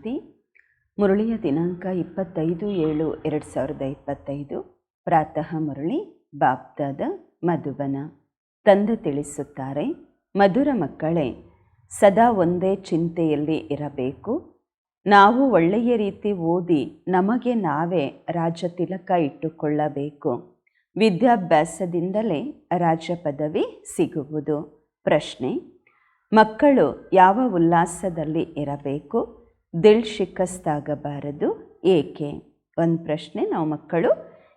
ಶಾಂತಿ ಮುರಳಿಯ ದಿನಾಂಕ ಇಪ್ಪತ್ತೈದು ಏಳು ಎರಡು ಸಾವಿರದ ಇಪ್ಪತ್ತೈದು, ಪ್ರಾತಃ ಮುರಳಿ, ಬಾಪ್ದಾದ ಮಧುಬನ. ತಂದೆ ತಿಳಿಸುತ್ತಾರೆ, ಮಧುರ ಮಕ್ಕಳೇ, ಸದಾ ಒಂದೇ ಚಿಂತೆಯಲ್ಲಿ ಇರಬೇಕು. ನಾವು ಒಳ್ಳೆಯ ರೀತಿ ಓದಿ ನಮಗೆ ನಾವೇ ರಾಜ ತಿಲಕ ಇಟ್ಟುಕೊಳ್ಳಬೇಕು. ವಿದ್ಯಾಭ್ಯಾಸದಿಂದಲೇ ರಾಜ ಪದವಿ ಸಿಗುವುದು. ಪ್ರಶ್ನೆ, ಮಕ್ಕಳು ಯಾವ ಉಲ್ಲಾಸದಲ್ಲಿ ಇರಬೇಕು? ದಿಲ್ ಶಿಕಸ್ತಾಗಬಾರದು. ಏಕೆ? ಒಂದು ಪ್ರಶ್ನೆ ನಾವು ಮಕ್ಕಳು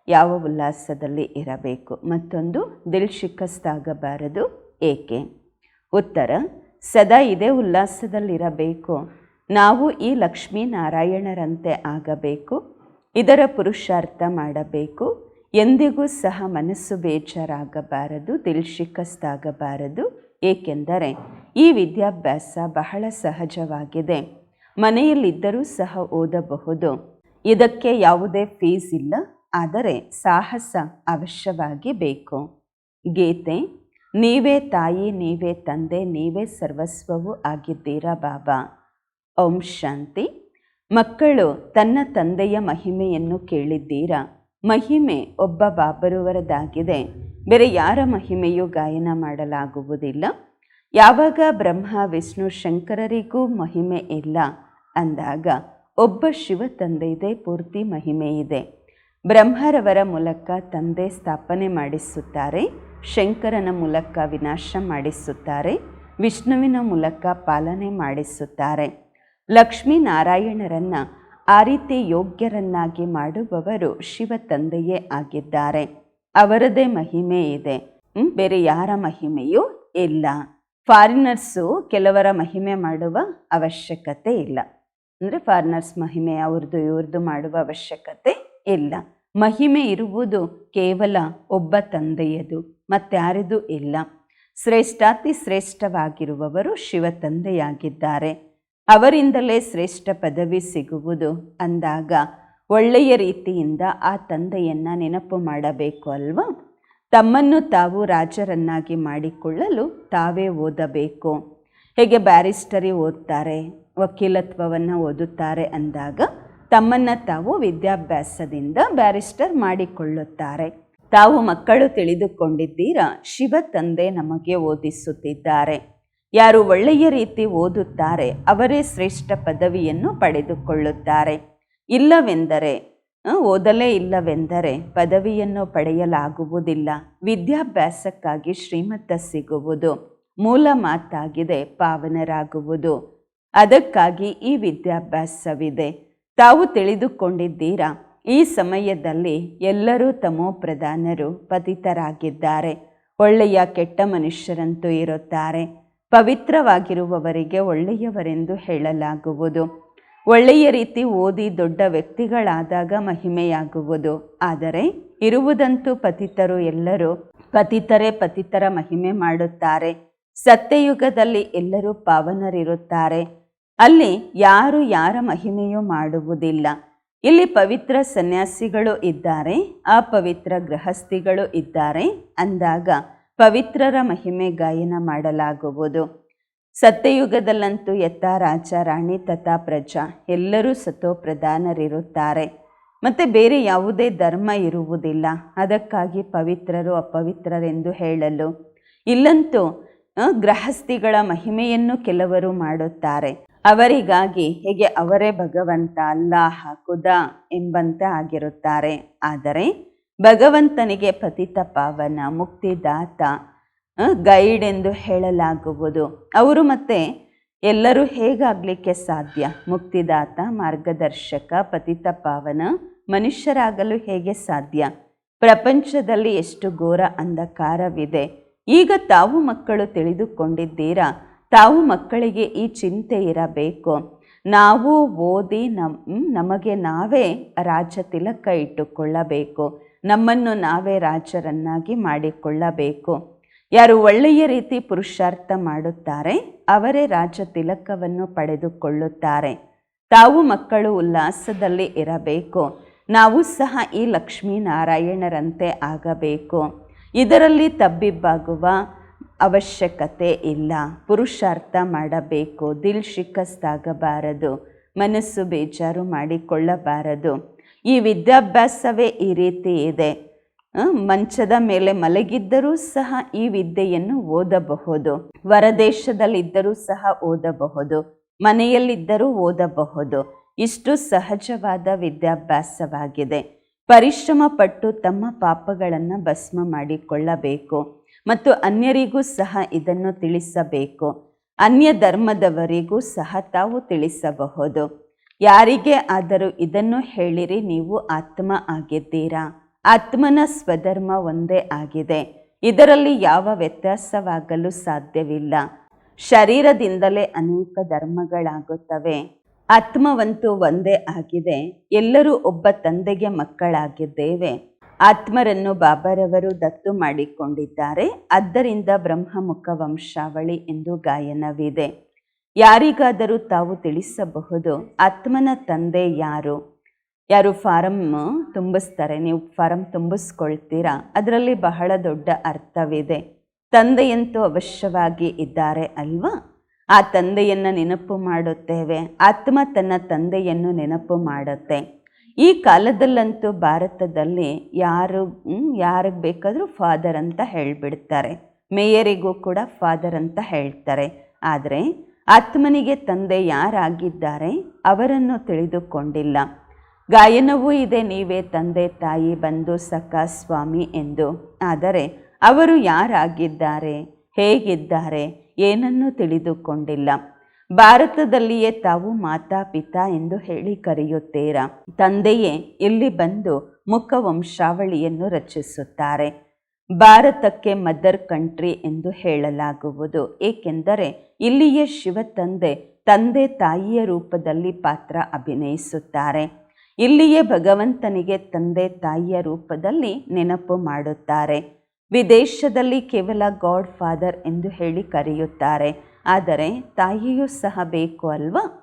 ಯಾವ ಉಲ್ಲಾಸದಲ್ಲಿ ಇರಬೇಕು? ಮತ್ತೊಂದು, ದಿಲ್ ಶಿಕಸ್ತಾಗಬಾರದು. ಏಕೆ? ಉತ್ತರ, ಸದಾ ಇದೇ ಉಲ್ಲಾಸದಲ್ಲಿರಬೇಕು. ನಾವು ಈ ಲಕ್ಷ್ಮೀನಾರಾಯಣರಂತೆ ಆಗಬೇಕು. ಇದರ ಪುರುಷಾರ್ಥ ಮಾಡಬೇಕು. ಎಂದಿಗೂ ಸಹ ಮನಸ್ಸು ಬೇಜಾರಾಗಬಾರದು, ದಿಲ್ ಶಿಕಸ್ತಾಗಬಾರದು. ಏಕೆಂದರೆ ಈ ವಿದ್ಯಾಭ್ಯಾಸ ಬಹಳ ಸಹಜವಾಗಿದೆ. ಮನೆಯಲ್ಲಿದ್ದರೂ ಸಹ ಓದಬಹುದು. ಇದಕ್ಕೆ ಯಾವುದೇ ಫೀಸ್ ಇಲ್ಲ, ಆದರೆ ಸಾಹಸ ಅವಶ್ಯವಾಗಿ ಬೇಕು. ಗೀತೆ, ನೀವೇ ತಾಯಿ, ನೀವೇ ತಂದೆ, ನೀವೇ ಸರ್ವಸ್ವವೂ ಆಗಿದ್ದೀರಾ ಬಾಬಾ. ಓಂ ಶಾಂತಿ. ಮಕ್ಕಳು ತನ್ನ ತಂದೆಯ ಮಹಿಮೆಯನ್ನು ಕೇಳಿದ್ದೀರಾ? ಮಹಿಮೆ ಒಬ್ಬ ಬಾಬರುವರದಾಗಿದೆ. ಬೇರೆ ಯಾರ ಮಹಿಮೆಯೂ ಗಾಯನ ಮಾಡಲಾಗುವುದಿಲ್ಲ. ಯಾವಾಗ ಬ್ರಹ್ಮ, ವಿಷ್ಣು, ಶಂಕರರಿಗೂ ಮಹಿಮೆ ಇಲ್ಲ. ಅಂದಾಗ, ಒಬ್ಬ ಶಿವ ತಂದೆಯಿದೆ ಪೂರ್ತಿ ಮಹಿಮೆ ಇದೆ. ಬ್ರಹ್ಮರವರ ಮೂಲಕ ತಂದೆ ಸ್ಥಾಪನೆ ಮಾಡಿಸುತ್ತಾರೆ, ಶಂಕರನ ಮೂಲಕ ವಿನಾಶ ಮಾಡಿಸುತ್ತಾರೆ, ವಿಷ್ಣುವಿನ ಮೂಲಕ ಪಾಲನೆ ಮಾಡಿಸುತ್ತಾರೆ. ಲಕ್ಷ್ಮೀನಾರಾಯಣರನ್ನು ಆ ರೀತಿ ಯೋಗ್ಯರನ್ನಾಗಿ ಮಾಡುವವರು ಶಿವ ತಂದೆಯೇ ಆಗಿದ್ದಾರೆ. ಅವರದೇ ಮಹಿಮೆ ಇದೆ. ಬೇರೆ ಯಾರ ಮಹಿಮೆಯೂ ಇಲ್ಲ. ಫಾರಿನರ್ಸು ಕೆಲವರ ಮಹಿಮೆ ಮಾಡುವ ಅವಶ್ಯಕತೆ ಇಲ್ಲ. ಅಂದರೆ ಫಾರ್ನರ್ಸ್ ಮಹಿಮೆ ಅವ್ರದ್ದು ಇವ್ರದ್ದು ಮಾಡುವ ಅವಶ್ಯಕತೆ ಇಲ್ಲ. ಮಹಿಮೆ ಇರುವುದು ಕೇವಲ ಒಬ್ಬ ತಂದೆಯದು ಮತ್ತಾರದು ಇಲ್ಲ. ಶ್ರೇಷ್ಠಾತಿ ಶ್ರೇಷ್ಠವಾಗಿರುವವರು ಶಿವ ತಂದೆಯಾಗಿದ್ದಾರೆ. ಅವರಿಂದಲೇ ಶ್ರೇಷ್ಠ ಪದವಿ ಸಿಗುವುದು ಅಂದಾಗ ಒಳ್ಳೆಯ ರೀತಿಯಿಂದ ಆ ತಂದೆಯನ್ನು ನೆನಪು ಮಾಡಬೇಕು ಅಲ್ವಾ? ತಮ್ಮನ್ನು ತಾವು ರಾಜರನ್ನಾಗಿ ಮಾಡಿಕೊಳ್ಳಲು ತಾವೇ ಓದಬೇಕು. ಹೇಗೆ ಬ್ಯಾರಿಸ್ಟರಿ ಓದ್ತಾರೆ? ವಕೀಲತ್ವವನ್ನು ಓದುತ್ತಾರೆ ಅಂದಾಗ ತಮ್ಮನ್ನು ತಾವು ವಿದ್ಯಾಭ್ಯಾಸದಿಂದ ಬ್ಯಾರಿಸ್ಟರ್ ಮಾಡಿಕೊಳ್ಳುತ್ತಾರೆ. ತಾವು ಮಕ್ಕಳು ತಿಳಿದುಕೊಂಡಿದ್ದೀರಾ? ಶಿವ ತಂದೆ ನಮಗೆ ಓದಿಸುತ್ತಿದ್ದಾರೆ. ಯಾರು ಒಳ್ಳೆಯ ರೀತಿ ಓದುತ್ತಾರೆ, ಅವರೇ ಶ್ರೇಷ್ಠ ಪದವಿಯನ್ನು ಪಡೆದುಕೊಳ್ಳುತ್ತಾರೆ. ಇಲ್ಲವೆಂದರೆ ಓದಲೇ ಇಲ್ಲವೆಂದರೆ ಪದವಿಯನ್ನು ಪಡೆಯಲಾಗುವುದಿಲ್ಲ. ವಿದ್ಯಾಭ್ಯಾಸಕ್ಕಾಗಿ ಶ್ರೀಮಂತ ಸಿಗುವುದು ಮೂಲ ಮಾತಾಗಿದೆ, ಪಾವನರಾಗುವುದು. ಅದಕ್ಕಾಗಿ ಈ ವಿದ್ಯಾಭ್ಯಾಸವಿದೆ. ತಾವು ತಿಳಿದುಕೊಂಡಿದ್ದೀರಾ? ಈ ಸಮಯದಲ್ಲಿ ಎಲ್ಲರೂ ತಮೋ ಪ್ರಧಾನರು, ಪತಿತರಾಗಿದ್ದಾರೆ. ಒಳ್ಳೆಯ ಕೆಟ್ಟ ಮನುಷ್ಯರಂತೂ ಇರುತ್ತಾರೆ. ಪವಿತ್ರವಾಗಿರುವವರಿಗೆ ಒಳ್ಳೆಯವರೆಂದು ಹೇಳಲಾಗುವುದು. ಒಳ್ಳೆಯ ರೀತಿ ಓದಿ ದೊಡ್ಡ ವ್ಯಕ್ತಿಗಳಾದಾಗ ಮಹಿಮೆಯಾಗುವುದು. ಆದರೆ ಇರುವುದಂತೂ ಪತಿತರು ಎಲ್ಲರೂ ಪತಿತರೇ ಪತಿತರ ಮಹಿಮೆ ಮಾಡುತ್ತಾರೆ. ಸತ್ಯಯುಗದಲ್ಲಿ ಎಲ್ಲರೂ ಪಾವನರಿರುತ್ತಾರೆ. ಅಲ್ಲಿ ಯಾರು ಯಾರ ಮಹಿಮೆಯೂ ಮಾಡುವುದಿಲ್ಲ. ಇಲ್ಲಿ ಪವಿತ್ರ ಸನ್ಯಾಸಿಗಳು ಇದ್ದಾರೆ, ಅಪವಿತ್ರ ಗೃಹಸ್ಥಿಗಳು ಇದ್ದಾರೆ ಅಂದಾಗ ಪವಿತ್ರರ ಮಹಿಮೆ ಗಾಯನ ಮಾಡಲಾಗುವುದು. ಸತ್ಯಯುಗದಲ್ಲಂತೂ ಎತ್ತ ರಾಜ, ರಾಣಿ ತಥಾ ಪ್ರಜಾ ಎಲ್ಲರೂ ಸತೋ ಪ್ರಧಾನರಿರುತ್ತಾರೆ ಮತ್ತು ಬೇರೆ ಯಾವುದೇ ಧರ್ಮ ಇರುವುದಿಲ್ಲ. ಅದಕ್ಕಾಗಿ ಪವಿತ್ರರು ಅಪವಿತ್ರರೆಂದು ಹೇಳಲು. ಇಲ್ಲಂತೂ ಗೃಹಸ್ಥಿಗಳ ಮಹಿಮೆಯನ್ನು ಕೆಲವರು ಮಾಡುತ್ತಾರೆ. ಅವರಿಗಾಗಿ ಹೇಗೆ ಅವರೇ ಭಗವಂತ ಅಲ್ಲಾಹ ಖುದ ಎಂಬಂತೆ ಆಗಿರುತ್ತಾರೆ. ಆದರೆ ಭಗವಂತನಿಗೆ ಪತಿತ ಪಾವನ, ಮುಕ್ತಿದಾತ ಗೈಡ್ ಎಂದು ಹೇಳಲಾಗುವುದು. ಅವರು ಮತ್ತೆ ಎಲ್ಲರೂ ಹೇಗಾಗಲಿಕ್ಕೆ ಸಾಧ್ಯ? ಮುಕ್ತಿದಾತ, ಮಾರ್ಗದರ್ಶಕ, ಪತಿತ ಪಾವನ ಮನುಷ್ಯರಾಗಲು ಹೇಗೆ ಸಾಧ್ಯ? ಪ್ರಪಂಚದಲ್ಲಿ ಎಷ್ಟು ಘೋರ ಅಂಧಕಾರವಿದೆ. ಈಗ ತಾವು ಮಕ್ಕಳು ತಿಳಿದುಕೊಂಡಿದ್ದೀರಾ? ತಾವು ಮಕ್ಕಳಿಗೆ ಈ ಚಿಂತೆ ಇರಬೇಕು. ನಾವು ಓದಿ ನಮ್ ನಮಗೆ ನಾವೇ ರಾಜ ತಿಲಕ ಇಟ್ಟುಕೊಳ್ಳಬೇಕು. ನಮ್ಮನ್ನು ನಾವೇ ರಾಜರನ್ನಾಗಿ ಮಾಡಿಕೊಳ್ಳಬೇಕು. ಯಾರು ಒಳ್ಳೆಯ ರೀತಿ ಪುರುಷಾರ್ಥ ಮಾಡುತ್ತಾರೆ, ಅವರೇ ರಾಜ ತಿಲಕವನ್ನು ಪಡೆದುಕೊಳ್ಳುತ್ತಾರೆ. ತಾವು ಮಕ್ಕಳು ಉಲ್ಲಾಸದಲ್ಲಿ ಇರಬೇಕು. ನಾವು ಸಹ ಈ ಲಕ್ಷ್ಮೀನಾರಾಯಣರಂತೆ ಆಗಬೇಕು. ಇದರಲ್ಲಿ ತಬ್ಬಿಬ್ಬಾಗುವ ಅವಶ್ಯಕತೆ ಇಲ್ಲ. ಪುರುಷಾರ್ಥ ಮಾಡಬೇಕು. ದಿಲ್ ಶಿಕಸ್ತಾಗಬಾರದು. ಮನಸ್ಸು ಬೇಜಾರು ಮಾಡಿಕೊಳ್ಳಬಾರದು. ಈ ವಿದ್ಯಾಭ್ಯಾಸವೇ ಈ ರೀತಿ ಇದೆ. ಮಂಚದ ಮೇಲೆ ಮಲಗಿದ್ದರೂ ಸಹ ಈ ವಿದ್ಯೆಯನ್ನು ಓದಬಹುದು. ಹೊರದೇಶದಲ್ಲಿದ್ದರೂ ಸಹ ಓದಬಹುದು. ಮನೆಯಲ್ಲಿದ್ದರೂ ಓದಬಹುದು. ಇಷ್ಟು ಸಹಜವಾದ ವಿದ್ಯಾಭ್ಯಾಸವಾಗಿದೆ. ಪರಿಶ್ರಮ ಪಟ್ಟು ತಮ್ಮ ಪಾಪಗಳನ್ನು ಭಸ್ಮ ಮಾಡಿಕೊಳ್ಳಬೇಕು. ಮತ್ತು ಅನ್ಯರಿಗೂ ಸಹ ಇದನ್ನು ತಿಳಿಸಬೇಕು. ಅನ್ಯ ಧರ್ಮದವರಿಗೂ ಸಹ ತಾವು ತಿಳಿಸಬಹುದು. ಯಾರಿಗೆ ಆದರೂ ಇದನ್ನು ಹೇಳಿರಿ, ನೀವು ಆತ್ಮ ಆಗಿದ್ದೀರಾ? ಆತ್ಮನ ಸ್ವಧರ್ಮ ಒಂದೇ ಆಗಿದೆ. ಇದರಲ್ಲಿ ಯಾವ ವ್ಯತ್ಯಾಸವಾಗಲು ಸಾಧ್ಯವಿಲ್ಲ. ಶರೀರದಿಂದಲೇ ಅನೇಕ ಧರ್ಮಗಳಾಗುತ್ತವೆ. ಆತ್ಮವಂತೂ ಒಂದೇ ಆಗಿದೆ. ಎಲ್ಲರೂ ಒಬ್ಬ ತಂದೆಗೆ ಮಕ್ಕಳಾಗಿದ್ದೇವೆ. ಆತ್ಮರನ್ನು ಬಾಬರವರು ದತ್ತು ಮಾಡಿಕೊಂಡಿದ್ದಾರೆ. ಆದ್ದರಿಂದ ಬ್ರಹ್ಮಮುಖ ವಂಶಾವಳಿ ಎಂದು ಗಾಯನವಿದೆ. ಯಾರಿಗಾದರೂ ತಾವು ತಿಳಿಸಬಹುದು, ಆತ್ಮನ ತಂದೆ ಯಾರು? ಯಾರು ಫಾರಂ ತುಂಬಿಸ್ತಾರೆ, ನೀವು ಫಾರಂ ತುಂಬಿಸ್ಕೊಳ್ತೀರಾ? ಅದರಲ್ಲಿ ಬಹಳ ದೊಡ್ಡ ಅರ್ಥವಿದೆ. ತಂದೆಯಂತೂ ಅವಶ್ಯವಾಗಿ ಇದ್ದಾರೆ ಅಲ್ವಾ? ಆ ತಂದೆಯನ್ನು ನೆನಪು ಮಾಡುತ್ತೇವೆ. ಆತ್ಮ ತನ್ನ ತಂದೆಯನ್ನು ನೆನಪು ಮಾಡುತ್ತೆ. ಈ ಕಾಲದಲ್ಲಂತೂ ಭಾರತದಲ್ಲಿ ಯಾರು ಯಾರಿಗೆ ಬೇಕಾದರೂ ಫಾದರ್ ಅಂತ ಹೇಳಿಬಿಡ್ತಾರೆ. ಮೇಯರಿಗೂ ಕೂಡ ಫಾದರ್ ಅಂತ ಹೇಳ್ತಾರೆ. ಆದರೆ ಆತ್ಮನಿಗೆ ತಂದೆ ಯಾರಾಗಿದ್ದಾರೆ ಅವರನ್ನು ತಿಳಿದುಕೊಂಡಿಲ್ಲ. ಗಾಯನವೂ ಇದೆ, ನೀವೇ ತಂದೆ, ತಾಯಿ ಬಂದು ಸಖ, ಸ್ವಾಮಿ ಎಂದು. ಆದರೆ ಅವರು ಯಾರಾಗಿದ್ದಾರೆ, ಹೇಗಿದ್ದಾರೆ, ಏನನ್ನೂ ತಿಳಿದುಕೊಂಡಿಲ್ಲ. ಭಾರತದಲ್ಲಿಯೇ ತಾವು ಮಾತಾ ಪಿತಾ ಎಂದು ಹೇಳಿ ಕರೆಯುತ್ತೀರಾ? ತಂದೆಯೇ, ಇಲ್ಲಿ ಬಂದು ಮುಖ ವಂಶಾವಳಿಯನ್ನು ರಚಿಸುತ್ತಾರೆ. ಭಾರತಕ್ಕೆ ಮದರ್ ಕಂಟ್ರಿ ಎಂದು ಹೇಳಲಾಗುವುದು. ಏಕೆಂದರೆ, ಇಲ್ಲಿಯೇ ಶಿವ ತಂದೆ ತಂದೆ ತಾಯಿಯ ರೂಪದಲ್ಲಿ ಪಾತ್ರ ಅಭಿನಯಿಸುತ್ತಾರೆ. ಇಲ್ಲಿಯೇ ಭಗವಂತನಿಗೆ ತಂದೆ ತಾಯಿಯ ರೂಪದಲ್ಲಿ ನೆನಪು ಮಾಡುತ್ತಾರೆ. ವಿದೇಶದಲ್ಲಿ ಕೇವಲ ಗಾಡ್ ಫಾದರ್ ಎಂದು ಹೇಳಿ ಕರೆಯುತ್ತಾರೆ. ಆದರೆ ತಾಯಿಯೂ ಸಹ ಬೇಕು ಅಲ್ವಾ?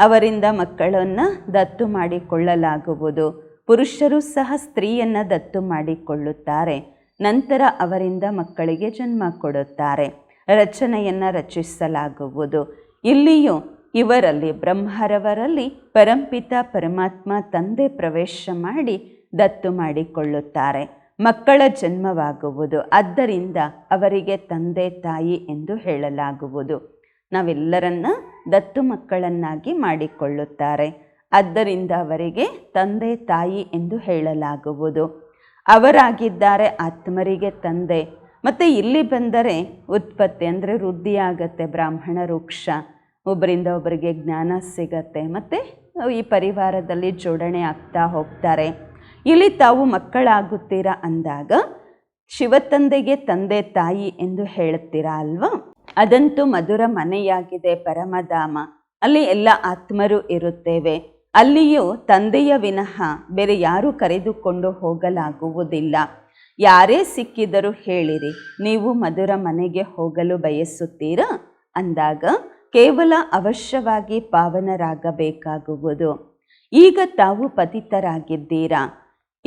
ಅವರಿಂದ ಮಕ್ಕಳನ್ನು ದತ್ತು ಮಾಡಿಕೊಳ್ಳಲಾಗುವುದು. ಪುರುಷರು ಸಹ ಸ್ತ್ರೀಯನ್ನು ದತ್ತು ಮಾಡಿಕೊಳ್ಳುತ್ತಾರೆ. ನಂತರ ಅವರಿಂದ ಮಕ್ಕಳಿಗೆ ಜನ್ಮ ಕೊಡುತ್ತಾರೆ. ರಚನೆಯನ್ನು ರಚಿಸಲಾಗುವುದು. ಇಲ್ಲಿಯೂ ಇವರಲ್ಲಿ ಬ್ರಹ್ಮರವರಲ್ಲಿ ಪರಂಪಿತ ಪರಮಾತ್ಮ ತಂದೆ ಪ್ರವೇಶ ಮಾಡಿ ದತ್ತು ಮಾಡಿಕೊಳ್ಳುತ್ತಾರೆ. ಮಕ್ಕಳ ಜನ್ಮವಾಗುವುದು. ಆದ್ದರಿಂದ ಅವರಿಗೆ ತಂದೆ, ತಾಯಿ ಎಂದು ಹೇಳಲಾಗುವುದು. ನಾವೆಲ್ಲರನ್ನ ದತ್ತು ಮಕ್ಕಳನ್ನಾಗಿ ಮಾಡಿಕೊಳ್ಳುತ್ತಾರೆ. ಆದ್ದರಿಂದ ಅವರಿಗೆ ತಂದೆ, ತಾಯಿ ಎಂದು ಹೇಳಲಾಗುವುದು. ಅವರಾಗಿದ್ದಾರೆ ಆತ್ಮರಿಗೆ ತಂದೆ. ಮತ್ತು ಇಲ್ಲಿ ಬಂದರೆ ಉತ್ಪತ್ತಿ ಅಂದರೆ ವೃದ್ಧಿಯಾಗತ್ತೆ, ಬ್ರಾಹ್ಮಣ ವೃಕ್ಷ. ಒಬ್ಬರಿಂದ ಒಬ್ಬರಿಗೆ ಜ್ಞಾನ ಸಿಗತ್ತೆ. ಮತ್ತು ಈ ಪರಿವಾರದಲ್ಲಿ ಜೋಡಣೆ ಆಗ್ತಾ ಹೋಗ್ತಾರೆ. ಇಲ್ಲಿ ತಾವು ಮಕ್ಕಳಾಗುತ್ತೀರಾ ಅಂದಾಗ, ಶಿವತಂದೆಗೆ ತಂದೆ ತಾಯಿ ಎಂದು ಹೇಳುತ್ತೀರಾ ಅಲ್ವಾ? ಅದಂತೂ ಮಧುರ ಮನೆಯಾಗಿದೆ ಪರಮಧಾಮ ಅಲ್ಲಿ ಎಲ್ಲ ಆತ್ಮರು ಇರುತ್ತೇವೆ. ಅಲ್ಲಿಯೂ ತಂದೆಯ ವಿನಃ ಬೇರೆ ಯಾರೂ ಕರೆದುಕೊಂಡು ಹೋಗಲಾಗುವುದಿಲ್ಲ. ಯಾರೇ ಸಿಕ್ಕಿದರೂ ಹೇಳಿರಿ, ನೀವು ಮಧುರ ಮನೆಗೆ ಹೋಗಲು ಬಯಸುತ್ತೀರಾ? ಅಂದಾಗ, ಕೇವಲ ಅವಶ್ಯವಾಗಿ ಪಾವನರಾಗಬೇಕಾಗುವುದು. ಈಗ ತಾವು ಪತಿತರಾಗಿದ್ದೀರಾ?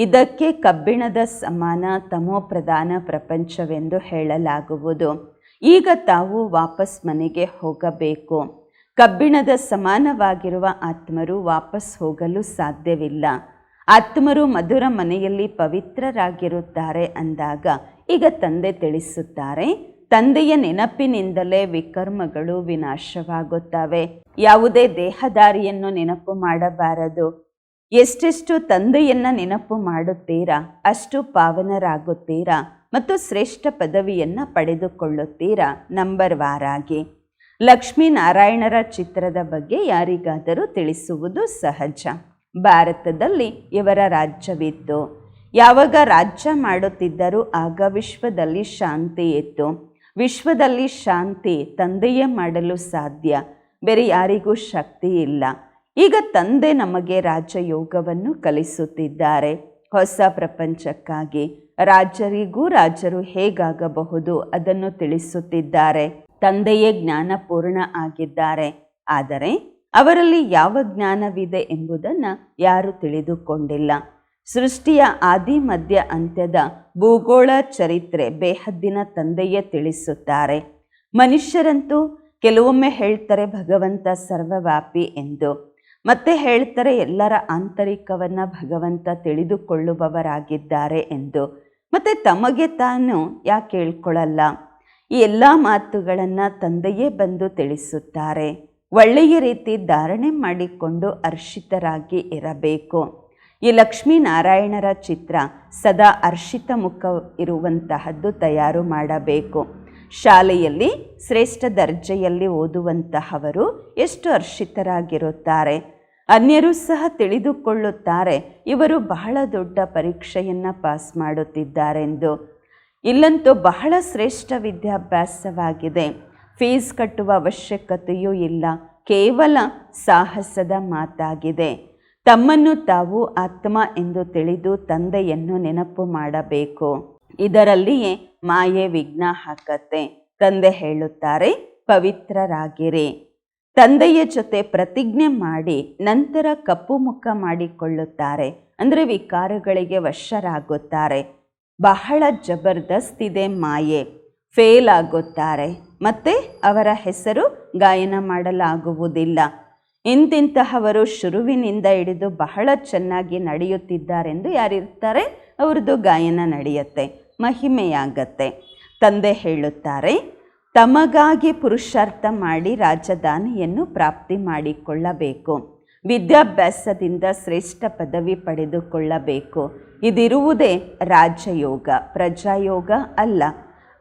ಇದಕ್ಕೆ ಕಬ್ಬಿಣದ ಸಮಾನ ತಮೋ ಪ್ರಧಾನ ಪ್ರಪಂಚವೆಂದು ಹೇಳಲಾಗುವುದು. ಈಗ ತಾವು ವಾಪಸ್ ಮನೆಗೆ ಹೋಗಬೇಕು. ಕಬ್ಬಿಣದ ಸಮಾನವಾಗಿರುವ ಆತ್ಮರು ವಾಪಸ್ ಹೋಗಲು ಸಾಧ್ಯವಿಲ್ಲ. ಆತ್ಮರು ಮಧುರ ಮನೆಯಲ್ಲಿ ಪವಿತ್ರರಾಗಿರುತ್ತಾರೆ ಅಂದಾಗ ಈಗ ತಂದೆ ತಿಳಿಸುತ್ತಾರೆ, ತಂದೆಯ ನೆನಪಿನಿಂದಲೇ ವಿಕರ್ಮಗಳು ವಿನಾಶವಾಗುತ್ತವೆ. ಯಾವುದೇ ದೇಹದಾರಿಯನ್ನು ನೆನಪು ಮಾಡಬಾರದು. ಎಷ್ಟೆಷ್ಟು ತಂದೆಯನ್ನ ನೆನಪು ಮಾಡುತ್ತೀರಾ? ಅಷ್ಟು ಪಾವನರಾಗುತ್ತೀರಾ? ಮತ್ತು ಶ್ರೇಷ್ಠ ಪದವಿಯನ್ನ ಪಡೆದುಕೊಳ್ಳುತ್ತೀರಾ? ನಂಬರ್ ವಾರಾಗಿ ಲಕ್ಷ್ಮೀನಾರಾಯಣರ ಚಿತ್ರದ ಬಗ್ಗೆ ಯಾರಿಗಾದರೂ ತಿಳಿಸುವುದು ಸಹಜ. ಭಾರತದಲ್ಲಿ ಇವರ ರಾಜ್ಯವಿತ್ತು. ಯಾವಾಗ ರಾಜ್ಯ ಮಾಡುತ್ತಿದ್ದರೂ ಆಗ ವಿಶ್ವದಲ್ಲಿ ಶಾಂತಿ ಇತ್ತು. ವಿಶ್ವದಲ್ಲಿ ಶಾಂತಿ ತಂದೆಯೇ ಮಾಡಲು ಸಾಧ್ಯ. ಬೇರೆ ಯಾರಿಗೂ ಶಕ್ತಿ ಇಲ್ಲ. ಈಗ ತಂದೆ ನಮಗೆ ರಾಜಯೋಗವನ್ನು ಕಲಿಸುತ್ತಿದ್ದಾರೆ. ಹೊಸ ಪ್ರಪಂಚಕ್ಕಾಗಿ ರಾಜರಿಗೂ ರಾಜರು ಹೇಗಾಗಬಹುದು ಅದನ್ನು ತಿಳಿಸುತ್ತಿದ್ದಾರೆ. ತಂದೆಯೇ ಜ್ಞಾನಪೂರ್ಣ ಆಗಿದ್ದಾರೆ. ಆದರೆ ಅವರಲ್ಲಿ ಯಾವ ಜ್ಞಾನವಿದೆ ಎಂಬುದನ್ನು ಯಾರು ತಿಳಿದುಕೊಂಡಿಲ್ಲ. ಸೃಷ್ಟಿಯ ಆದಿ, ಮಧ್ಯ, ಅಂತ್ಯದ ಭೂಗೋಳ ಚರಿತ್ರೆ ಬೇಹದ್ದಿನ ತಂದೆಯೇ ತಿಳಿಸುತ್ತಾರೆ. ಮನುಷ್ಯರಂತೂ ಕೆಲವೊಮ್ಮೆ ಹೇಳ್ತಾರೆ ಭಗವಂತ ಸರ್ವವ್ಯಾಪಿ ಎಂದು. ಮತ್ತೆ ಹೇಳ್ತಾರೆ, ಎಲ್ಲರ ಆಂತರಿಕವನ್ನು ಭಗವಂತ ತಿಳಿದುಕೊಳ್ಳುವವರಾಗಿದ್ದಾರೆ ಎಂದು. ಮತ್ತೆ ತಮಗೆ ತಾನು ಯಾಕೆ ಹೇಳ್ಕೊಳ್ಳಲ್ಲ ಈ ಎಲ್ಲ ಮಾತುಗಳನ್ನು ತಂದೆಯೇ ಬಂದು ತಿಳಿಸುತ್ತಾರೆ. ಒಳ್ಳೆಯ ರೀತಿ ಧಾರಣೆ ಮಾಡಿಕೊಂಡು ಹರ್ಷಿತರಾಗಿ ಇರಬೇಕು. ಈ ಲಕ್ಷ್ಮೀನಾರಾಯಣರ ಚಿತ್ರ ಸದಾ ಅರ್ಷಿತ ಮುಖ ಇರುವಂತಹದ್ದು ತಯಾರು ಮಾಡಬೇಕು. ಶಾಲೆಯಲ್ಲಿ ಶ್ರೇಷ್ಠ ದರ್ಜೆಯಲ್ಲಿ ಓದುವಂತಹವರು ಎಷ್ಟು ಹರ್ಷಿತರಾಗಿರುತ್ತಾರೆ. ಅನ್ಯರು ಸಹ ತಿಳಿದುಕೊಳ್ಳುತ್ತಾರೆ, ಇವರು ಬಹಳ ದೊಡ್ಡ ಪರೀಕ್ಷೆಯನ್ನು ಪಾಸ್ ಮಾಡುತ್ತಿದ್ದಾರೆಂದು. ಇಲ್ಲಂತೂ ಬಹಳ ಶ್ರೇಷ್ಠ ವಿದ್ಯಾಭ್ಯಾಸವಾಗಿದೆ. ಫೀಸ್ ಕಟ್ಟುವ ಅವಶ್ಯಕತೆಯೂ ಇಲ್ಲ, ಕೇವಲ ಸಾಹಸದ ಮಾತಾಗಿದೆ. ತಮ್ಮನ್ನು ತಾವು ಆತ್ಮ ಎಂದು ತಿಳಿದು ತಂದೆಯನ್ನು ನೆನಪು ಮಾಡಬೇಕು. ಇದರಲ್ಲಿಯೇ ಮಾಯೆ ವಿಘ್ನ ಹಾಕತ್ತೆ. ತಂದೆ ಹೇಳುತ್ತಾರೆ, ಪವಿತ್ರರಾಗಿರಿ. ತಂದೆಯ ಜೊತೆ ಪ್ರತಿಜ್ಞೆ ಮಾಡಿ ನಂತರ ಕಪ್ಪು ಮುಖ ಮಾಡಿಕೊಳ್ಳುತ್ತಾರೆ. ಅಂದರೆ ವಿಕಾರಗಳಿಗೆ ವಶರಾಗುತ್ತಾರೆ. ಬಹಳ ಜಬರ್ದಸ್ತ್ ಇದೆ ಮಾಯೆ. ಫೇಲ್ ಆಗುತ್ತಾರೆ. ಮತ್ತೆ ಅವರ ಹೆಸರು ಗಾಯನ ಮಾಡಲಾಗುವುದಿಲ್ಲ. ಇಂತಿಂತಹವರು ಶುರುವಿನಿಂದ ಹಿಡಿದು ಬಹಳ ಚೆನ್ನಾಗಿ ನಡೆಯುತ್ತಿದ್ದಾರೆಂದು ಯಾರಿರ್ತಾರೆ? ಅವ್ರದ್ದು ಗಾಯನ ನಡೆಯುತ್ತೆ. ಮಹಿಮೆಯಾಗತ್ತೆ. ತಂದೆ ಹೇಳುತ್ತಾರೆ, ತಮಗಾಗಿ ಪುರುಷಾರ್ಥ ಮಾಡಿ ರಾಜಧಾನಿಯನ್ನು ಪ್ರಾಪ್ತಿ ಮಾಡಿಕೊಳ್ಳಬೇಕು. ವಿದ್ಯಾಭ್ಯಾಸದಿಂದ ಶ್ರೇಷ್ಠ ಪದವಿ ಪಡೆದುಕೊಳ್ಳಬೇಕು. ಇದಿರುವುದೇ ರಾಜಯೋಗ, ಪ್ರಜಾಯೋಗ ಅಲ್ಲ.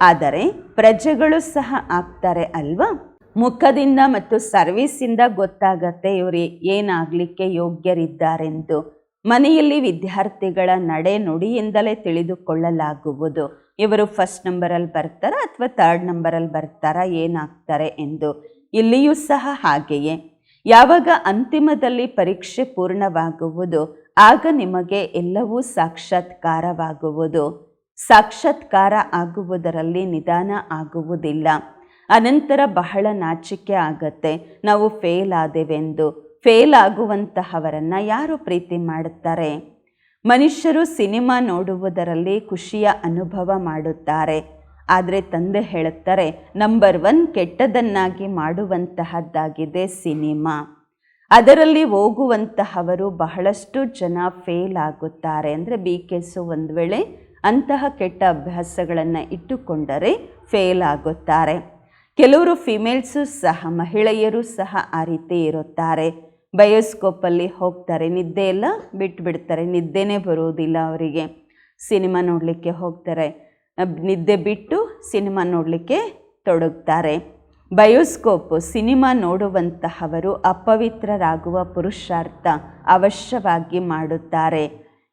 ಆದರೆ ಪ್ರಜೆಗಳು ಸಹ ಆಗ್ತಾರೆ ಅಲ್ವಾ? ಮುಖದಿಂದ ಮತ್ತು ಸರ್ವಿಸಿಂದ ಗೊತ್ತಾಗತ್ತೆ ಇವರು ಏನಾಗಲಿಕ್ಕೆ ಯೋಗ್ಯರಿದ್ದಾರೆಂದು. ಮನೆಯಲ್ಲಿ ವಿದ್ಯಾರ್ಥಿಗಳ ನಡೆ ನುಡಿಯಿಂದಲೇ ತಿಳಿದುಕೊಳ್ಳಲಾಗುವುದು. ಇವರು ಫಸ್ಟ್ ನಂಬರಲ್ಲಿ ಬರ್ತಾರಾ ಅಥವಾ ಥರ್ಡ್ ನಂಬರಲ್ಲಿ ಬರ್ತಾರಾ, ಏನಾಗ್ತಾರೆ ಎಂದು ಇಲ್ಲಿಯೂ ಸಹ ಹಾಗೆಯೇ. ಯಾವಾಗ ಅಂತಿಮದಲ್ಲಿ ಪರೀಕ್ಷೆ ಪೂರ್ಣವಾಗುವುದು, ಆಗ ನಿಮಗೆ ಎಲ್ಲವೂ ಸಾಕ್ಷಾತ್ಕಾರವಾಗುವುದು. ಸಾಕ್ಷಾತ್ಕಾರ ಆಗುವುದರಲ್ಲಿ ನಿಧಾನ ಆಗುವುದಿಲ್ಲ. ಅನಂತರ ಬಹಳ ನಾಚಿಕೆ ಆಗತ್ತೆ. ನಾವು ಫೇಲ್ ಆದೆವೆಂದು ಫೇಲ್ ಆಗುವಂತಹವರನ್ನು ಯಾರು ಪ್ರೀತಿ ಮಾಡುತ್ತಾರೆ? ಮನುಷ್ಯರು ಸಿನಿಮಾ ನೋಡುವುದರಲ್ಲಿ ಖುಷಿಯ ಅನುಭವ ಮಾಡುತ್ತಾರೆ. ಆದರೆ ತಂದೆ ಹೇಳುತ್ತಾರೆ, ನಂಬರ್ ಒನ್ ಕೆಟ್ಟದನ್ನಾಗಿ ಮಾಡುವಂತಹದ್ದಾಗಿದೆ ಸಿನಿಮಾ. ಅದರಲ್ಲಿ ಹೋಗುವಂತಹವರು ಬಹಳಷ್ಟು ಜನ ಫೇಲ್ ಆಗುತ್ತಾರೆ. ಅಂದರೆ ಬಿ ಕೆಸು ಒಂದು ವೇಳೆ ಅಂತಹ ಕೆಟ್ಟ ಅಭ್ಯಾಸಗಳನ್ನು ಇಟ್ಟುಕೊಂಡರೆ ಫೇಲ್ ಆಗುತ್ತಾರೆ. ಕೆಲವರು ಫಿಮೇಲ್ಸು ಸಹ ಮಹಿಳೆಯರು ಸಹ ಆ ರೀತಿ ಇರುತ್ತಾರೆ. ಬಯೋಸ್ಕೋಪಲ್ಲಿ ಹೋಗ್ತಾರೆ. ನಿದ್ದೆ ಎಲ್ಲ ಬಿಟ್ಬಿಡ್ತಾರೆ. ನಿದ್ದೆನೇ ಬರೋದಿಲ್ಲ ಅವರಿಗೆ. ಸಿನಿಮಾ ನೋಡಲಿಕ್ಕೆ ಹೋಗ್ತಾರೆ. ನಿದ್ದೆ ಬಿಟ್ಟು ಸಿನಿಮಾ ನೋಡಲಿಕ್ಕೆ ತೊಡಗ್ತಾರೆ. ಬಯೋಸ್ಕೋಪ್, ಸಿನಿಮಾ ನೋಡುವಂತಹವರು ಅಪವಿತ್ರರಾಗುವ ಪುರುಷಾರ್ಥ ಅವಶ್ಯವಾಗಿ ಮಾಡುತ್ತಾರೆ.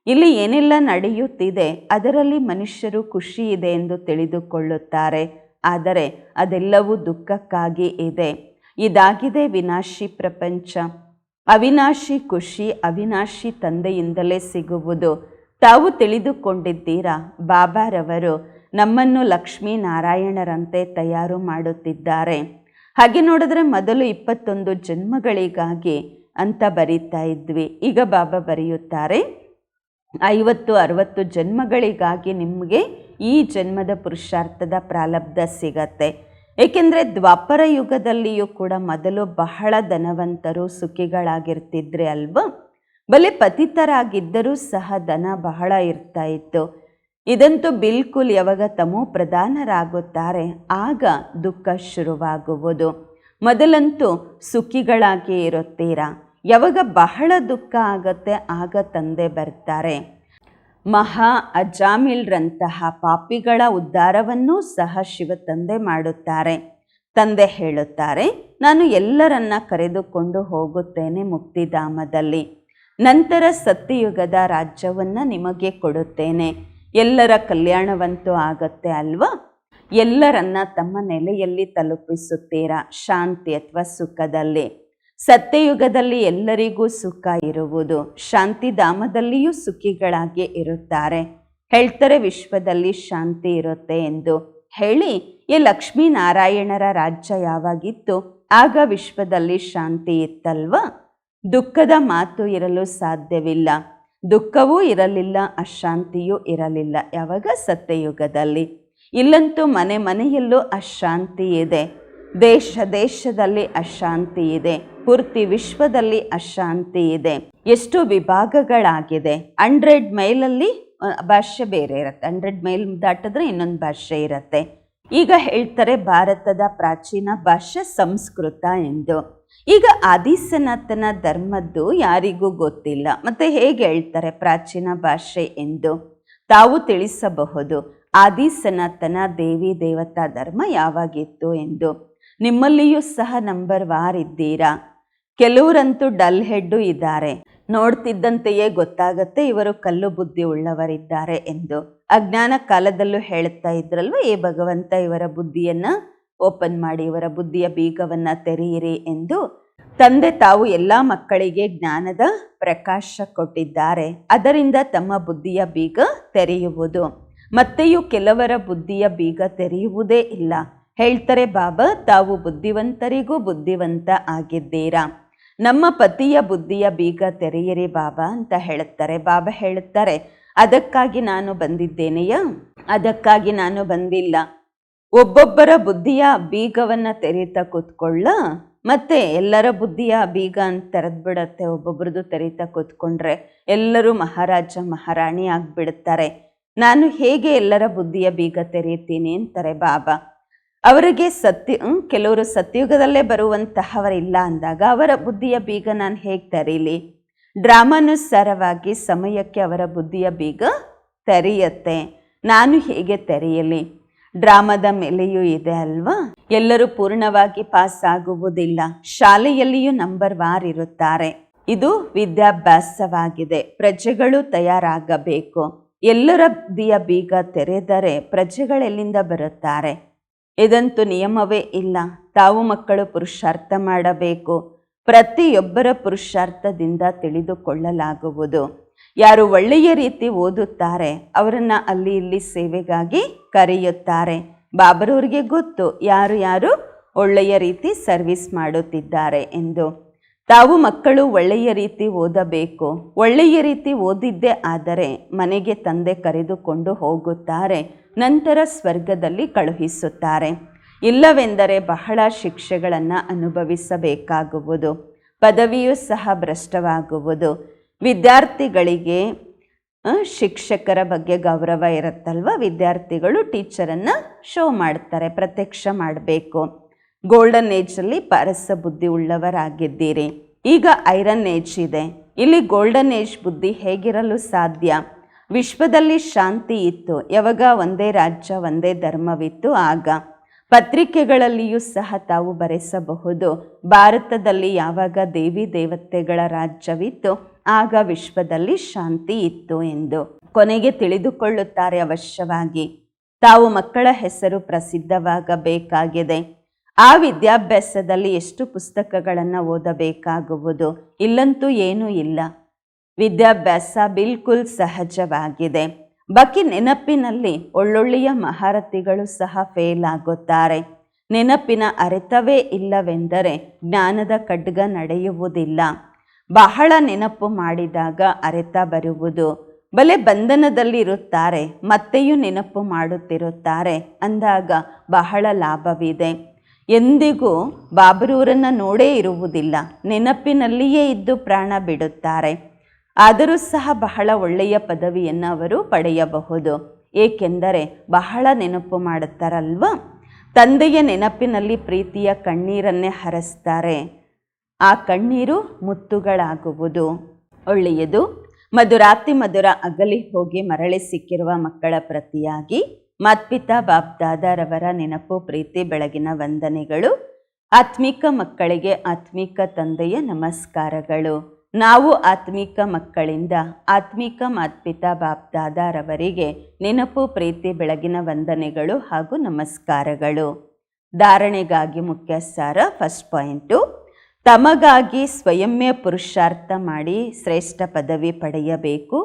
ಇಲ್ಲಿ ಏನೆಲ್ಲ ನಡೆಯುತ್ತಿದೆ, ಅದರಲ್ಲಿ ಮನುಷ್ಯರು ಖುಷಿ ಇದೆ ಎಂದು ತಿಳಿದುಕೊಳ್ಳುತ್ತಾರೆ. ಆದರೆ ಅದೆಲ್ಲವೂ ದುಃಖಕ್ಕಾಗಿ ಇದೆ. ಇದಾಗಿದೆ ವಿನಾಶಿ ಪ್ರಪಂಚ. ಅವಿನಾಶಿ ಖುಷಿ ಅವಿನಾಶಿ ತಂದೆಯಿಂದಲೇ ಸಿಗುವುದು. ತಾವು ತಿಳಿದುಕೊಂಡಿದ್ದೀರಾ? ಬಾಬಾರವರು ನಮ್ಮನ್ನು ಲಕ್ಷ್ಮೀನಾರಾಯಣರಂತೆ ತಯಾರು ಮಾಡುತ್ತಿದ್ದಾರೆ. ಹಾಗೆ ನೋಡಿದ್ರೆ ಮೊದಲು ಇಪ್ಪತ್ತೊಂದು ಜನ್ಮಗಳಿಗಾಗಿ ಅಂತ ಬರೀತಾ ಇದ್ವಿ. ಈಗ ಬಾಬಾ ಬರೆಯುತ್ತಾರೆ, ಐವತ್ತು, ಅರವತ್ತು ಜನ್ಮಗಳಿಗಾಗಿ ನಿಮಗೆ ಈ ಜನ್ಮದ ಪುರುಷಾರ್ಥದ ಪ್ರಾಲಬ್ಧ ಸಿಗತ್ತೆ. ಏಕೆಂದರೆ ದ್ವಾಪರ ಯುಗದಲ್ಲಿಯೂ ಕೂಡ ಮೊದಲು ಬಹಳ ಧನವಂತರು, ಸುಖಿಗಳಾಗಿರ್ತಿದ್ರೆ ಅಲ್ವಾ? ಬಲೆ ಪತಿತರಾಗಿದ್ದರೂ ಸಹ ಧನ ಬಹಳ ಇರ್ತಾ ಇತ್ತು. ಇದಂತೂ ಬಿಲ್ಕುಲ್ ಯಾವಾಗ ತಮೋ ಪ್ರಧಾನರಾಗುತ್ತಾರೆ, ಆಗ ದುಃಖ ಶುರುವಾಗುವುದು. ಮೊದಲಂತೂ ಸುಖಿಗಳಾಗಿ ಇರುತ್ತೀರಾ? ಯಾವಾಗ ಬಹಳ ದುಃಖ ಆಗತ್ತೆ, ಆಗ ತಂದೆ ಬರ್ತಾರೆ. ಮಹಾ ಅಜಾಮಿಲ್ರಂತಹ ಪಾಪಿಗಳ ಉದ್ಧಾರವನ್ನೂ ಸಹ ಶಿವ ತಂದೆ ಮಾಡುತ್ತಾರೆ. ತಂದೆ ಹೇಳುತ್ತಾರೆ, ನಾನು ಎಲ್ಲರನ್ನ ಕರೆದುಕೊಂಡು ಹೋಗುತ್ತೇನೆ ಮುಕ್ತಿಧಾಮದಲ್ಲಿ. ನಂತರ ಸತ್ಯಯುಗದ ರಾಜ್ಯವನ್ನು ನಿಮಗೆ ಕೊಡುತ್ತೇನೆ. ಎಲ್ಲರ ಕಲ್ಯಾಣವಂತೂ ಆಗತ್ತೆ ಅಲ್ವಾ? ಎಲ್ಲರನ್ನ ತಮ್ಮ ನೆಲೆಯಲ್ಲಿ ತಲುಪಿಸುತ್ತೀರಾ? ಶಾಂತಿ ಅಥವಾ ಸುಖದಲ್ಲಿ? ಸತ್ಯಯುಗದಲ್ಲಿ ಎಲ್ಲರಿಗೂ ಸುಖ ಇರುವುದು. ಶಾಂತಿಧಾಮದಲ್ಲಿಯೂ ಸುಖಿಗಳಾಗಿ ಇರುತ್ತಾರೆ. ಹೇಳ್ತಾರೆ, ವಿಶ್ವದಲ್ಲಿ ಶಾಂತಿ ಇರುತ್ತೆ ಎಂದು. ಹೇಳಿ, ಈ ಲಕ್ಷ್ಮೀನಾರಾಯಣರ ರಾಜ್ಯ ಯಾವಾಗಿತ್ತು? ಆಗ ವಿಶ್ವದಲ್ಲಿ ಶಾಂತಿ ಇತ್ತಲ್ವಾ? ದುಃಖದ ಮಾತು ಇರಲು ಸಾಧ್ಯವಿಲ್ಲ. ದುಃಖವೂ ಇರಲಿಲ್ಲ, ಅಶಾಂತಿಯೂ ಇರಲಿಲ್ಲ. ಯಾವಾಗ? ಸತ್ಯಯುಗದಲ್ಲಿ. ಇಲ್ಲಂತೂ ಮನೆ ಮನೆಯಲ್ಲೂ ಅಶಾಂತಿ ಇದೆ. ದೇಶ, ದೇಶದಲ್ಲಿ ಅಶಾಂತಿ ಇದೆ. ಪೂರ್ತಿ ವಿಶ್ವದಲ್ಲಿ ಅಶಾಂತಿ ಇದೆ. ಎಷ್ಟು ವಿಭಾಗಗಳಾಗಿದೆ. ಹಂಡ್ರೆಡ್ ಮೈಲಲ್ಲಿ ಭಾಷೆ ಬೇರೆ ಇರುತ್ತೆ. ಹಂಡ್ರೆಡ್ ಮೈಲ್ ದಾಟಿದ್ರೆ ಇನ್ನೊಂದು ಭಾಷೆ ಇರುತ್ತೆ. ಈಗ ಹೇಳ್ತಾರೆ ಭಾರತದ ಪ್ರಾಚೀನ ಭಾಷೆ ಸಂಸ್ಕೃತ ಎಂದು. ಈಗ ಆದಿಸನಾತನ ಧರ್ಮದ್ದು ಯಾರಿಗೂ ಗೊತ್ತಿಲ್ಲ. ಮತ್ತೆ ಹೇಗೆ ಹೇಳ್ತಾರೆ ಪ್ರಾಚೀನ ಭಾಷೆ ಎಂದು? ತಾವು ತಿಳಿಸಬಹುದು. ಆದಿ ಸನಾತನ ದೇವಿ ದೇವತಾ ಧರ್ಮ ಯಾವಾಗಿತ್ತು ಎಂದು. ನಿಮ್ಮಲ್ಲಿಯೂ ಸಹ ನಂಬರ್ ವಾರ್ ಇದ್ದೀರಾ ಕೆಲವರಂತೂ ಡಲ್ ಹೆಡ್ಡು ಇದ್ದಾರೆ. ನೋಡ್ತಿದ್ದಂತೆಯೇ ಗೊತ್ತಾಗತ್ತೆ ಇವರು ಕಲ್ಲು ಬುದ್ಧಿ ಉಳ್ಳವರಿದ್ದಾರೆ ಎಂದು. ಅಜ್ಞಾನ ಕಾಲದಲ್ಲೂ ಹೇಳುತ್ತಾ ಇದ್ರಲ್ವ ಏ ಭಗವಂತ ಇವರ ಬುದ್ಧಿಯನ್ನ? ಓಪನ್ ಮಾಡಿ ಇವರ ಬುದ್ಧಿಯ ಬೀಗವನ್ನ ತೆರೆಯಿರಿ ಎಂದು. ತಂದೆ ತಾವು ಎಲ್ಲ ಮಕ್ಕಳಿಗೆ ಜ್ಞಾನದ ಪ್ರಕಾಶ ಕೊಟ್ಟಿದ್ದಾರೆ. ಅದರಿಂದ ತಮ್ಮ ಬುದ್ಧಿಯ ಬೀಗ ತೆರೆಯುವುದು. ಮತ್ತೆಯೂ ಕೆಲವರ ಬುದ್ಧಿಯ ಬೀಗ ತೆರೆಯುವುದೇ ಇಲ್ಲ. ಹೇಳ್ತಾರೆ, ಬಾಬಾ, ತಾವು ಬುದ್ಧಿವಂತರಿಗೂ ಬುದ್ಧಿವಂತ ಆಗಿದ್ದೀರಾ? ನಮ್ಮ ಪತಿಯ ಬುದ್ಧಿಯ ಬೀಗ ತೆರೆಯಿರಿ ಬಾಬಾ, ಅಂತ ಹೇಳುತ್ತಾರೆ. ಬಾಬಾ ಹೇಳುತ್ತಾರೆ, ಅದಕ್ಕಾಗಿ ನಾನು ಬಂದಿದ್ದೇನೆಯ? ಅದಕ್ಕಾಗಿ ನಾನು ಬಂದಿಲ್ಲ. ಒಬ್ಬೊಬ್ಬರ ಬುದ್ಧಿಯ ಬೀಗವನ್ನು ತೆರೀತಾ ಕೂತ್ಕೊಳ್ಳ, ಮತ್ತೆ ಎಲ್ಲರ ಬುದ್ಧಿಯ ಬೀಗ ಅಂತ ತೆರೆದ್ಬಿಡತ್ತೆ ಒಬ್ಬೊಬ್ರದ್ದು ತೆರೀತಾ ಕೂತ್ಕೊಂಡ್ರೆ ಎಲ್ಲರೂ ಮಹಾರಾಜ, ಮಹಾರಾಣಿ ಆಗಿಬಿಡುತ್ತಾರೆ ನಾನು ಹೇಗೆ ಎಲ್ಲರ ಬುದ್ಧಿಯ ಬೀಗ ತೆರೀತೀನಿ ಅಂತಾರೆ ಬಾಬಾ. ಅವರಿಗೆ ಸತ್ಯ ಕೆಲವರು ಸತ್ಯಯುಗದಲ್ಲೇ ಬರುವಂತಹವರಿಲ್ಲ ಅಂದಾಗ ಅವರ ಬುದ್ಧಿಯ ಬೀಗ ನಾನು ಹೇಗೆ ತರೀಲಿ? ಡ್ರಾಮಾನುಸಾರವಾಗಿ ಸಮಯಕ್ಕೆ ಅವರ ಬುದ್ಧಿಯ ಬೀಗ ತೆರೆಯುತ್ತೆ. ನಾನು ಹೇಗೆ ತೆರೆಯಲಿ? ಡ್ರಾಮದ ಮೇಲೆಯೂ ಇದೆ ಅಲ್ವಾ? ಎಲ್ಲರೂ ಪೂರ್ಣವಾಗಿ ಪಾಸ್ ಆಗುವುದಿಲ್ಲ. ಶಾಲೆಯಲ್ಲಿಯೂ ನಂಬರ್ ವಾರ್ ಇರುತ್ತಾರೆ. ಇದು ವಿದ್ಯಾಭ್ಯಾಸವಾಗಿದೆ. ಪ್ರಜೆಗಳು ತಯಾರಾಗಬೇಕು. ಎಲ್ಲರ ಬುದ್ಧಿಯ ಬೀಗ ತೆರೆದರೆ ಪ್ರಜೆಗಳೆಲ್ಲಿಂದ ಬರುತ್ತಾರೆ? ಇದಂತೂ ನಿಯಮವೇ ಇಲ್ಲ. ತಾವು ಮಕ್ಕಳು ಪುರುಷಾರ್ಥ ಮಾಡಬೇಕು. ಪ್ರತಿಯೊಬ್ಬರ ಪುರುಷಾರ್ಥದಿಂದ ತಿಳಿದುಕೊಳ್ಳಲಾಗುವುದು. ಯಾರು ಒಳ್ಳೆಯ ರೀತಿ ಓದುತ್ತಾರೆ, ಅವರನ್ನ ಅಲ್ಲಿ ಇಲ್ಲಿ ಸೇವೆಗಾಗಿ ಕರೆಯುತ್ತಾರೆ. ಬಾಬರವ್ರಿಗೆ ಗೊತ್ತು, ಯಾರು ಯಾರು ಒಳ್ಳೆಯ ರೀತಿ ಸರ್ವಿಸ್ ಮಾಡುತ್ತಿದ್ದಾರೆ ಎಂದು. ತಾವು ಮಕ್ಕಳು ಒಳ್ಳೆಯ ರೀತಿ ಓದಬೇಕು. ಒಳ್ಳೆಯ ರೀತಿ ಓದಿದ್ದೇ ಆದರೆ ಮನೆಗೆ ತಂದೆ ಕರೆದುಕೊಂಡು ಹೋಗುತ್ತಾರೆ. ನಂತರ ಸ್ವರ್ಗದಲ್ಲಿ ಕಳುಹಿಸುತ್ತಾರೆ. ಇಲ್ಲವೆಂದರೆ ಬಹಳ ಶಿಕ್ಷೆಗಳನ್ನು ಅನುಭವಿಸಬೇಕಾಗುವುದು. ಪದವಿಯೂ ಸಹ ಭ್ರಷ್ಟವಾಗುವುದು. ವಿದ್ಯಾರ್ಥಿಗಳಿಗೆ ಶಿಕ್ಷಕರ ಬಗ್ಗೆ ಗೌರವ ಇರುತ್ತಲ್ವ? ವಿದ್ಯಾರ್ಥಿಗಳು ಟೀಚರನ್ನು ಶೋ ಮಾಡ್ತಾರೆ, ಪ್ರತ್ಯಕ್ಷ ಮಾಡಬೇಕು. ಗೋಲ್ಡನ್ ಏಜಲ್ಲಿ ಪರಸ ಬುದ್ಧಿ ಉಳ್ಳವರಾಗಿದ್ದೀರಿ. ಈಗ ಐರನ್ ಏಜ್ ಇದೆ. ಇಲ್ಲಿ ಗೋಲ್ಡನ್ ಏಜ್ ಬುದ್ಧಿ ಹೇಗಿರಲು ಸಾಧ್ಯ? ವಿಶ್ವದಲ್ಲಿ ಶಾಂತಿ ಇತ್ತು. ಯಾವಾಗ ಒಂದೇ ರಾಜ್ಯ, ಒಂದೇ ಧರ್ಮವಿತ್ತು, ಆಗ ಪತ್ರಿಕೆಗಳಲ್ಲಿಯೂ ಸಹ ತಾವು ಬರೆಸಬಹುದು. ಭಾರತದಲ್ಲಿ ಯಾವಾಗ ದೇವಿ ದೇವತೆಗಳ ರಾಜ್ಯವಿತ್ತು, ಆಗ ವಿಶ್ವದಲ್ಲಿ ಶಾಂತಿ ಇತ್ತು ಎಂದು ಕೊನೆಗೆ ತಿಳಿದುಕೊಳ್ಳುತ್ತಾರೆ ಅವಶ್ಯವಾಗಿ. ತಾವು ಮಕ್ಕಳ ಹೆಸರು ಪ್ರಸಿದ್ಧವಾಗಬೇಕಾಗಿದೆ. ಆ ವಿದ್ಯಾಭ್ಯಾಸದಲ್ಲಿ ಎಷ್ಟು ಪುಸ್ತಕಗಳನ್ನು ಓದಬೇಕಾಗುವುದು? ಇಲ್ಲಂತೂ ಏನೂ ಇಲ್ಲ. ವಿದ್ಯಾಭ್ಯಾಸ ಬಿಲ್ಕುಲ್ ಸಹಜವಾಗಿದೆ. ಬಾಕಿ ನೆನಪಿನಲ್ಲಿ ಒಳ್ಳೊಳ್ಳೆಯ ಮಹಾರಥಿಗಳು ಸಹ ಫೇಲ್ ಆಗುತ್ತಾರೆ. ನೆನಪಿನ ಅರಿತವೇ ಇಲ್ಲವೆಂದರೆ ಜ್ಞಾನದ ಖಡ್ಗ ನಡೆಯುವುದಿಲ್ಲ. ಬಹಳ ನೆನಪು ಮಾಡಿದಾಗ ಅರಿತ ಬರುವುದು. ಬಲೆ ಬಂಧನದಲ್ಲಿರುತ್ತಾರೆ, ಮತ್ತೆಯೂ ನೆನಪು ಮಾಡುತ್ತಿರುತ್ತಾರೆ ಅಂದಾಗ ಬಹಳ ಲಾಭವಿದೆ. ಎಂದಿಗೂ ಬಾಬರೂರನ್ನು ನೋಡೇ ಇರುವುದಿಲ್ಲ. ನೆನಪಿನಲ್ಲಿಯೇ ಇದ್ದು ಪ್ರಾಣ ಬಿಡುತ್ತಾರೆ. ಆದರೂ ಸಹ ಬಹಳ ಒಳ್ಳೆಯ ಪದವಿಯನ್ನು ಅವರು ಪಡೆಯಬಹುದು. ಏಕೆಂದರೆ ಬಹಳ ನೆನಪು ಮಾಡುತ್ತಾರಲ್ವ? ತಂದೆಯ ನೆನಪಿನಲ್ಲಿ ಪ್ರೀತಿಯ ಕಣ್ಣೀರನ್ನೇ ಹರಿಸ್ತಾರೆ. ಆ ಕಣ್ಣೀರು ಮುತ್ತುಗಳಾಗುವುದು. ಒಳ್ಳೆಯದು. ಮಧುರಾತಿ ಮಧುರ ಅಗಲಿ ಹೋಗಿ ಮರಳಿ ಸಿಕ್ಕಿರುವ ಮಕ್ಕಳ ಪ್ರತಿಯಾಗಿ ಮಾತ್ಪಿತಾ ಬಾಬ್ದಾದಾರವರ ನೆನಪು ಪ್ರೀತಿ ಬೆಳಗಿನ ವಂದನೆಗಳು. ಆತ್ಮಿಕ ಮಕ್ಕಳಿಗೆ ಆತ್ಮಿಕ ತಂದೆಯ ನಮಸ್ಕಾರಗಳು. ನಾವು ಆತ್ಮಿಕ ಮಕ್ಕಳಿಂದ ಆತ್ಮಿಕ ಮಾತ್ಪಿತಾ ಬಾಪ್ದಾದಾರವರಿಗೆ ನೆನಪು, ಪ್ರೀತಿ, ಬೆಳಗಿನ ವಂದನೆಗಳು ಹಾಗೂ ನಮಸ್ಕಾರಗಳು. ಧಾರಣೆಗಾಗಿ ಮುಖ್ಯ ಸಾರ ಫಸ್ಟ್ ಪಾಯಿಂಟು, ತಮಗಾಗಿ ಸ್ವಯಂಯ ಪುರುಷಾರ್ಥ ಮಾಡಿ ಶ್ರೇಷ್ಠ ಪದವಿ ಪಡೆಯಬೇಕು,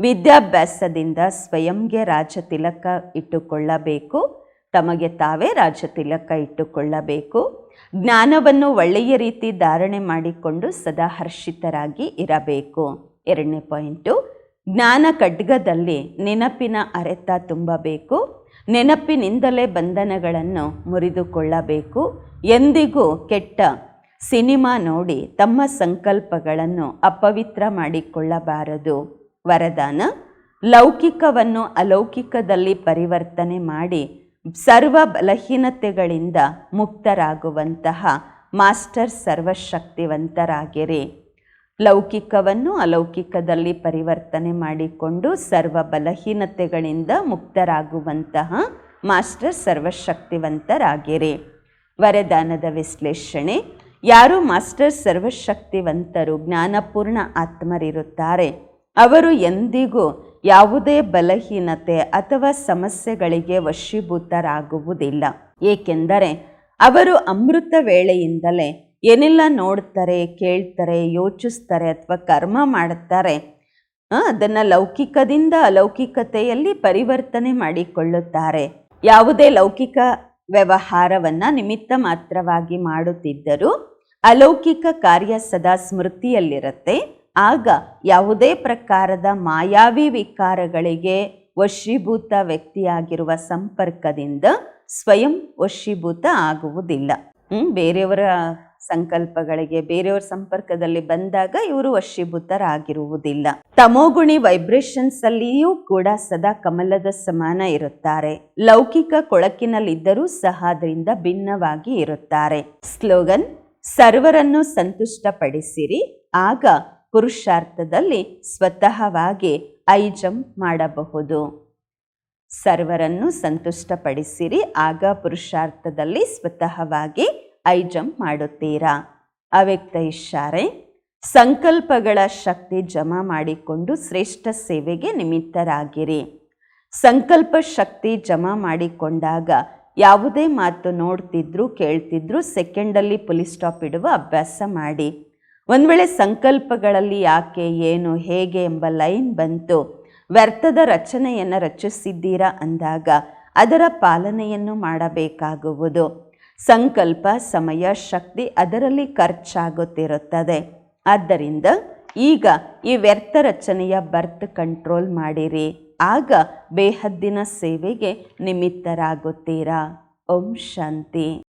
ವಿದ್ಯಾಭ್ಯಾಸದಿಂದ ಸ್ವಯಂಗೆ ರಾಜತಿಲಕ ಇಟ್ಟುಕೊಳ್ಳಬೇಕು ತಮಗೆ ತಾವೇ ರಾಜತಿಲಕ ಇಟ್ಟುಕೊಳ್ಳಬೇಕು. ಜ್ಞಾನವನ್ನು ಒಳ್ಳೆಯ ರೀತಿ ಧಾರಣೆ ಮಾಡಿಕೊಂಡು ಸದಾ ಹರ್ಷಿತರಾಗಿ ಇರಬೇಕು. ಎರಡನೇ ಪಾಯಿಂಟು, ಜ್ಞಾನ ಖಡ್ಗದಲ್ಲಿ ನೆನಪಿನ ಅರೆತ ತುಂಬಬೇಕು. ನೆನಪಿನಿಂದಲೇ ಬಂಧನಗಳನ್ನು ಮುರಿದುಕೊಳ್ಳಬೇಕು. ಎಂದಿಗೂ ಕೆಟ್ಟ ಸಿನಿಮಾ ನೋಡಿ ತಮ್ಮ ಸಂಕಲ್ಪಗಳನ್ನು ಅಪವಿತ್ರ ಮಾಡಿಕೊಳ್ಳಬಾರದು. ವರದಾನ, ಲೌಕಿಕವನ್ನು ಅಲೌಕಿಕದಲ್ಲಿ ಪರಿವರ್ತನೆ ಮಾಡಿ ಸರ್ವ ಬಲಹೀನತೆಗಳಿಂದ ಮುಕ್ತರಾಗುವಂತಹ ಮಾಸ್ಟರ್ ಸರ್ವಶಕ್ತಿವಂತರಾಗಿರಿ. ಲೌಕಿಕವನ್ನು ಅಲೌಕಿಕದಲ್ಲಿ ಪರಿವರ್ತನೆ ಮಾಡಿಕೊಂಡು ಸರ್ವ ಬಲಹೀನತೆಗಳಿಂದ ಮುಕ್ತರಾಗುವಂತಹ ಮಾಸ್ಟರ್ ಸರ್ವಶಕ್ತಿವಂತರಾಗಿರಿ. ವರದಾನದ ವಿಶ್ಲೇಷಣೆ, ಯಾರು ಮಾಸ್ಟರ್ ಸರ್ವಶಕ್ತಿವಂತರು ಜ್ಞಾನಪೂರ್ಣ ಆತ್ಮರಿರುತ್ತಾರೆ, ಅವರು ಎಂದಿಗೂ ಯಾವುದೇ ಬಲಹೀನತೆ ಅಥವಾ ಸಮಸ್ಯೆಗಳಿಗೆ ವಶೀಭೂತರಾಗುವುದಿಲ್ಲ. ಏಕೆಂದರೆ ಅವರು ಅಮೃತ ವೇಳೆಯಿಂದಲೇ ಏನೆಲ್ಲ ನೋಡ್ತಾರೆ, ಕೇಳ್ತಾರೆ, ಯೋಚಿಸ್ತಾರೆ ಅಥವಾ ಕರ್ಮ ಮಾಡುತ್ತಾರೆ ಅದನ್ನು ಲೌಕಿಕದಿಂದ ಅಲೌಕಿಕತೆಯಲ್ಲಿ ಪರಿವರ್ತನೆ ಮಾಡಿಕೊಳ್ಳುತ್ತಾರೆ. ಯಾವುದೇ ಲೌಕಿಕ ವ್ಯವಹಾರವನ್ನು ನಿಮಿತ್ತ ಮಾತ್ರವಾಗಿ ಮಾಡುತ್ತಿದ್ದರೂ ಅಲೌಕಿಕ ಕಾರ್ಯ ಸದಾ ಸ್ಮೃತಿಯಲ್ಲಿರುತ್ತೆ. ಆಗ ಯಾವುದೇ ಪ್ರಕಾರದ ಮಾಯಾವಿ ವಿಕಾರಗಳಿಗೆ ವಶೀಭೂತ ವ್ಯಕ್ತಿಯಾಗಿರುವ ಸಂಪರ್ಕದಿಂದ ಸ್ವಯಂ ವಶೀಭೂತ ಆಗುವುದಿಲ್ಲ. ಬೇರೆಯವರ ಸಂಕಲ್ಪಗಳಿಗೆ, ಬೇರೆಯವರ ಸಂಪರ್ಕದಲ್ಲಿ ಬಂದಾಗ ಇವರು ವಶೀಭೂತರಾಗಿರುವುದಿಲ್ಲ. ತಮೋಗುಣಿ ವೈಬ್ರೇಷನ್ಸ್ ಅಲ್ಲಿಯೂ ಕೂಡ ಸದಾ ಕಮಲದ ಸಮಾನ ಇರುತ್ತಾರೆ. ಲೌಕಿಕ ಕೊಳಕಿನಲ್ಲಿದ್ದರೂ ಸಹ ಅದರಿಂದ ಭಿನ್ನವಾಗಿ ಇರುತ್ತಾರೆ. ಸ್ಲೋಗನ್, ಸರ್ವರನ್ನು ಸಂತುಷ್ಟಪಡಿಸಿರಿ, ಆಗ ಪುರುಷಾರ್ಥದಲ್ಲಿ ಸ್ವತಃವಾಗಿ ಐ ಜಂಪ್ ಮಾಡಬಹುದು. ಸರ್ವರನ್ನು ಸಂತುಷ್ಟಪಡಿಸಿರಿ, ಆಗ ಪುರುಷಾರ್ಥದಲ್ಲಿ ಸ್ವತಃವಾಗಿ ಐ ಜಂಪ್ ಮಾಡುತ್ತೀರಾ? ಅವ್ಯಕ್ತ ಇಶಾರೆ ಸಂಕಲ್ಪಗಳ ಶಕ್ತಿ ಜಮಾ ಮಾಡಿಕೊಂಡು ಶ್ರೇಷ್ಠ ಸೇವೆಗೆ ನಿಮಿತ್ತರಾಗಿರಿ. ಸಂಕಲ್ಪ ಶಕ್ತಿ ಜಮಾ ಮಾಡಿಕೊಂಡಾಗ ಯಾವುದೇ ಮಾತು ನೋಡ್ತಿದ್ರು ಕೇಳ್ತಿದ್ರು ಸೆಕೆಂಡಲ್ಲಿ ಪುಲಿಸ್ ಸ್ಟಾಪ್ ಇಡುವ ಅಭ್ಯಾಸ ಮಾಡಿ. ಒಂದು ವೇಳೆ ಸಂಕಲ್ಪಗಳಲ್ಲಿ ಯಾಕೆ, ಏನು, ಹೇಗೆ ಎಂಬ ಲೈನ್ ಬಂತು, ವ್ಯರ್ಥದ ರಚನೆಯನ್ನು ರಚಿಸಿದ್ದೀರಾ ಅಂದಾಗ ಅದರ ಪಾಲನೆಯನ್ನು ಮಾಡಬೇಕಾಗುವುದು. ಸಂಕಲ್ಪ, ಸಮಯ, ಶಕ್ತಿ ಅದರಲ್ಲಿ ಖರ್ಚಾಗುತ್ತಿರುತ್ತದೆ. ಆದ್ದರಿಂದ ಈಗ ಈ ವ್ಯರ್ಥ ರಚನೆಯ ಬರ್ತ್ ಕಂಟ್ರೋಲ್ ಮಾಡಿರಿ. ಆಗ ಬೇಹದ್ದಿನ ಸೇವೆಗೆ ನಿಮಿತ್ತರಾಗುತ್ತೀರಾ. ಓಂ ಶಾಂತಿ.